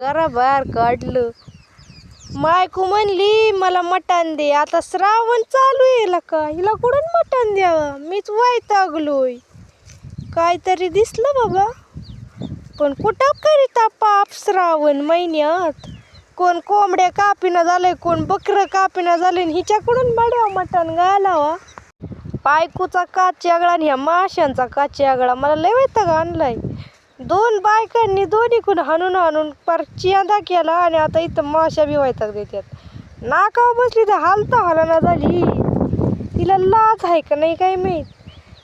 घरा बाहेर काढलं. मायकू म्हणली मला मटण दे. आता श्रावण चालू आहे का? हिला कुठून मटण द्यावं मीच वैतागलोय. काहीतरी दिसलं बाबा. पण कुठं करीता पाप श्रावण महिन्यात? कोण कोंबड्या कापिना झालंय कोण बकरं कापिना झालंय हिच्याकडून बड्या मटण घालावा. पायकूचा काची आगळा आणि ह्या माशांचा काची आगळा मला लय वैताग आणलाय. दोन बायकांनी दोन्हीकडून हाणून हाणून पार चियांदा केला आणि आता इथं माशा बी वैताग देतात नाकावर बसली तर हालता हालना झाली. तिला लाज आहे का नाही काय माहीत?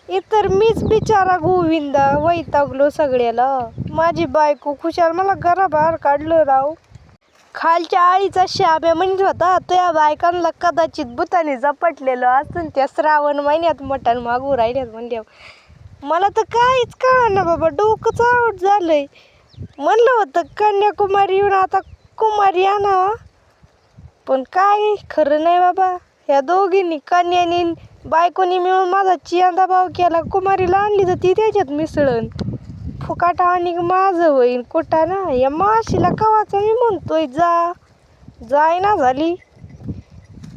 इतर मीच बिचारा गोविंदा वैतागलो सगळ्याला. माझी बायको खुशाल मला घराबाहेर काढलं राव. खालच्या आळीचा शाब्या म्हणत होता तो या बायकांना कदाचित भूताने झपटलेलं असून त्या श्रावण महिन्यात मटण मागू राहिल्यात म्हणल्यावर. मला तर काहीच कळना ना बाबा डोकंच आउट झालंय. म्हणलं होतं कन्याकुमारी येऊन आता कुमारी आणावा. पण काय खरं नाही बाबा. ह्या दोघींनी कन्यानी बायकोनी मिळून माझा चियांदा भाव केला. कुमारीला आणली तर ती त्याच्यात मिसळण फुकाटा आणि माझं होईन कुठा ना? या माशीला कवाचं मी म्हणतोय जा. जायना झाली.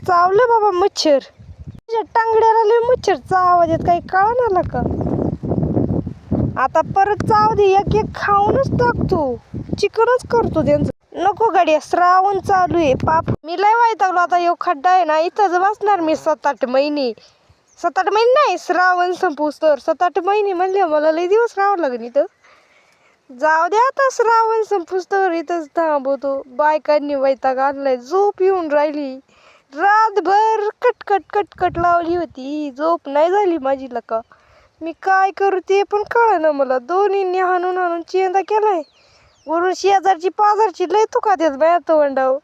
चावलं बाबा मच्छर. तुझ्या टांगड्याला लय मच्छरचा आवाज येत काही कळा आला का? आता परत चाव दे एक एक खाऊनच टाकतो. चिकनच करतो त्यांचं. नको गाडी श्रावण चालू आहे. पाप. मी लय वैतागलो आता यो खड्डा आहे ना इथंच बसणार मी सात आठ महिने. सात आठ महिने नाही श्रावण संपूस तर. सात आठ महिने म्हणले मला लय दिवस राहावं लागेल इथं. जाऊ दे आता श्रावण संपूस तर इथंच थांबवतो. बायकांनी वैताग आणलाय झोप येऊन राहिली. रातभर कटकट कटकट लावली होती. झोप नाही झाली माझी लका. मी काय करू ते पण कळलं ना मला. दोन्हींनी हाणून हाणून चेंदा केलाय. वरून शेजारची पाजारची लय तुका देत बाया तोंडाव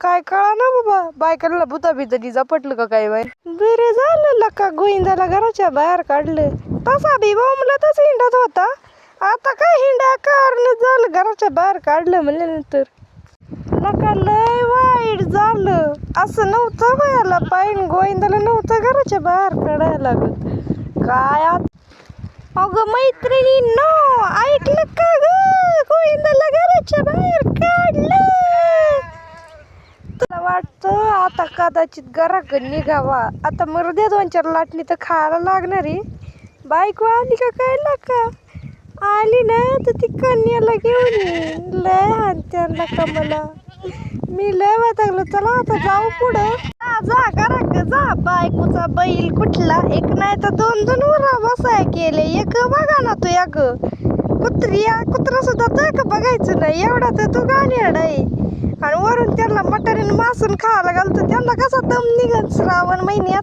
काय कळा ना बाबा? बायकांना भूता बितरी झपटलं का काय बाय बरे झालं लका गोविंदाला घराच्या बाहेर काढलं. तसा बी म्हणा तसं हिंडत होता. आता काय हिंडा? कारण झालं घराच्या बाहेर काढलं म्हणल्यानंतर. नका लय वाईट झालं. असं नव्हतं बायाला पाहिजे गोविंदाला नव्हतं घराच्या बाहेर काढायला लागत. काय आत- अगं मैत्रिणी नो! ऐकलं का ग? गोविंदाला घराच्या बाहेर काढलं. तुला वाटतं आता कदाचित घराक निघावा. आता मरू दोन चार लाटणी तर खायला लागणार आहे. बायको आली का काय का? आली ना तर ती कन्याला घेऊन येईन लय हानत्यांना नका मला. मी लय वाटलं चला आता जाऊ पुढं. जा, घरा माझा जा बायकोचा बैल कुठला? एक नाही तर दोन दोन वर बसाय केले. एक बघा ना तू एक. कुत्री कुत्रा सुद्धा तो एक बघायचं नाही? एवढा तर तू गाणी आहे. आणि वरून त्यांना मटरीन मासून खायला घालतो. त्यांना कसा दम निघत श्रावण महिन्यात?